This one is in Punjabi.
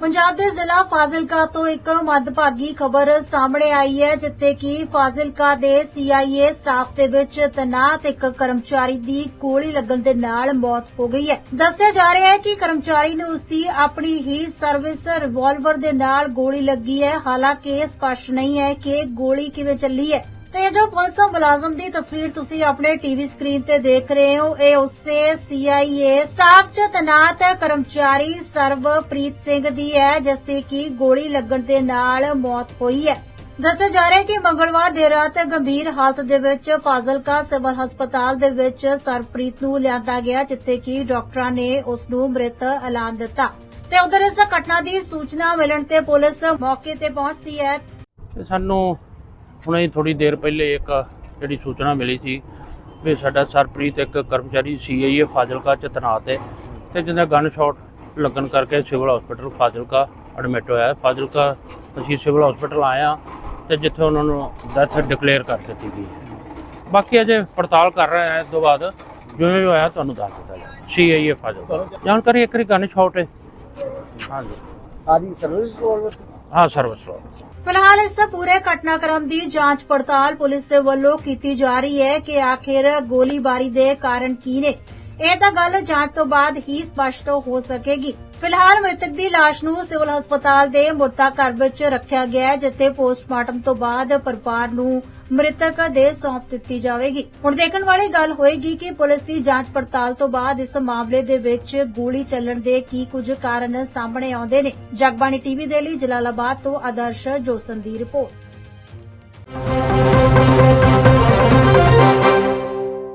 ਪੰਜਾਬ ਦੇ ਜ਼ਿਲ੍ਹਾ ਫਾਜ਼ਿਲਕਾ ਤੋਂ ਇੱਕ ਮੱਦਭਾਗੀ ਖਬਰ ਸਾਹਮਣੇ ਆਈ ਹੈ, ਜਿੱਥੇ ਕਿ ਫਾਜ਼ਿਲਕਾ ਦੇ CIA ਸਟਾਫ ਦੇ ਵਿੱਚ ਤੈਨਾਤ ਇੱਕ ਕਰਮਚਾਰੀ ਦੀ ਗੋਲੀ ਲੱਗਣ ਦੇ ਨਾਲ ਮੌਤ ਹੋ ਗਈ ਹੈ। ਦੱਸਿਆ ਜਾ ਰਿਹਾ ਹੈ ਕਿ ਕਰਮਚਾਰੀ ਨੂੰ ਉਸਦੀ ਆਪਣੀ ਹੀ ਸਰਵਿਸ ਰਿਵਾਲਵਰ ਦੇ ਨਾਲ ਗੋਲੀ ਲੱਗੀ ਹੈ। ਹਾਲਾਂਕਿ ਇਹ ਸਪਸ਼ਟ ਨਹੀਂ ਹੈ ਕਿ ਗੋਲੀ ਕਿਵੇਂ ਚੱਲੀ ਹੈ। ਤੇ ਜੋ ਪੁਲਿਸ ਮੁਲਾਜ਼ਮ ਦੀ ਤਸਵੀਰ ਤੁਸੀਂ ਆਪਣੇ ਟੀਵੀ ਸਕਰੀਨ ਤੇ ਦੇਖ ਰਹੇ ਹੋ, ਇਹ ਉਸੇ CIA ਸਟਾਫ 'ਚ ਤੈਨਾਤ ਕਰਮਚਾਰੀ ਸਰਵਪ੍ਰੀਤ ਸਿੰਘ ਦੀ ਹੈ, ਜਿਸ ਦੀ ਕਿ ਗੋਲੀ ਲੱਗਣ ਦੇ ਨਾਲ ਮੌਤ ਹੋਈ ਹੈ। ਦੱਸਿਆ ਜਾ ਰਿਹਾ ਹੈ ਕਿ ਮੰਗਲਵਾਰ ਦੇਰ ਰਾਤ ਗੰਭੀਰ ਹਾਲਤ ਦੇ ਵਿੱਚ ਫਾਜ਼ਿਲਕਾ ਸਿਵਲ ਹਸਪਤਾਲ ਦੇ ਵਿੱਚ ਸਰਪ੍ਰੀਤ ਨੂੰ ਲਿਆਂਦਾ ਗਿਆ, ਜਿੱਥੇ ਕਿ ਡਾਕਟਰਾਂ ਨੇ ਉਸ ਨੂੰ ਮ੍ਰਿਤ ਐਲਾਨ ਦਿੱਤਾ। ਤੇ ਉਧਰ ਇਸ ਘਟਨਾ ਦੀ ਸੂਚਨਾ ਮਿਲਣ ਤੇ ਪੁਲਿਸ ਮੌਕੇ ਤੇ ਪਹੁੰਚਦੀ ਹੈ। ਸਾਨੂੰ ਹੁਣੇ ਥੋੜੀ ਦੇਰ ਪਹਿਲੇ ਇੱਕ ਜਿਹੜੀ ਸੂਚਨਾ ਮਿਲੀ ਸੀ ਵੀ ਸਾਡਾ ਸਰਪ੍ਰੀਤ ਇੱਕ ਕਰਮਚਾਰੀ ਸੀਆਈਏ ਫਾਜ਼ਿਲਕਾ ਚ ਤੈਨਾਤ ਹੈ ਤੇ ਜਿਹਦਾ ਗਨ ਸ਼ਾਟ ਲੱਗਣ ਕਰਕੇ ਸਿਵਲ ਹਸਪੀਟਲ ਫਾਜ਼ਿਲਕਾ ਐਡਮਿਟ ਹੋਇਆ ਫਾਜ਼ਿਲਕਾ ਅਸੀਂ ਸਿਵਲ ਹਸਪੀਟਲ ਆਏ ਹਾਂ ਤੇ ਜਿੱਥੇ ਉਹਨਾਂ ਨੂੰ ਡੈਥ ਡਿਕਲੇਅਰ ਕਰ ਦਿੱਤੀ ਗਈ ਹੈ। ਬਾਕੀ ਅਜੇ ਪੜਤਾਲ ਕਰ ਰਹੇ ਹਾਂ ਇਸ ਤੋਂ ਬਾਅਦ ਜਿਵੇਂ ਵੀ ਹੋਇਆ ਤੁਹਾਨੂੰ ਦੱਸ ਦਿੱਤਾ ਜਾਏਗਾ ਸੀਆਈਏ ਫਾਜ਼ਿਲਕਾ। ਜਾਣਕਾਰੀ ਇੱਕ ਰੀ ਗਨ ਸ਼ਾਟ ਹੈ। ਹਾਂਜੀ। ਆਦੀ ਸਰਵਿਸ ਰਿਵਾਲਵਰ ਹਾਂ ਸਰਵਿਸ ਰੋਡ ਫਿਲਹਾਲ ਇਸ ਪੂਰੇ ਘਟਨਾਕ੍ਰਮ ਦੀ ਜਾਂਚ ਪੜਤਾਲ ਪੁਲਿਸ ਦੇ ਵੱਲੋਂ ਕੀਤੀ ਜਾ ਰਹੀ ਹੈ ਕਿ ਆਖਿਰ ਗੋਲੀਬਾਰੀ ਦੇ ਕਾਰਨ ਕੀ ਨੇ? ਇਹ ਤਾਂ ਗੱਲ ਜਾਂਚ ਤੋਂ ਬਾਅਦ ਹੀ ਸਪਸ਼ਟ ਹੋ ਸਕੇਗੀ। ਫਿਲਹਾਲ ਮ੍ਰਿਤਕ ਦੀ ਲਾਸ਼ ਨੂੰ ਸਿਵਲ ਹਸਪਤਾਲ ਦੇ ਮੁਰਤਾ ਘਰ ਵਿੱਚ ਰੱਖਿਆ ਗਿਆ ਜਿੱਥੇ ਪੋਸਟਮਾਰਟਮ ਤੋਂ ਬਾਅਦ ਪਰਿਵਾਰ ਨੂੰ ਮ੍ਰਿਤਕ ਦੇ ਸੌਂਪ ਦਿੱਤੀ ਜਾਵੇਗੀ। ਹੁਣ ਦੇਖਣ ਵਾਲੀ ਗੱਲ ਹੋਏਗੀ ਕਿ ਪੁਲਿਸ ਦੀ ਜਾਂਚ ਪੜਤਾਲ ਤੋਂ ਬਾਅਦ ਇਸ ਮਾਮਲੇ ਦੇ ਵਿੱਚ ਗੋਲੀ ਚੱਲਣ ਦੇ ਕੀ ਕੁਝ ਕਾਰਨ ਸਾਹਮਣੇ ਆਉਂਦੇ ਨੇ। ਜਗਬਾਣੀ ਟੀਵੀ ਦੇ ਲਈ ਜਲਾਲਾਬਾਦ ਤੋਂ ਆਦਰਸ਼ ਜੋਸਨ ਦੀ ਰਿਪੋਰਟ।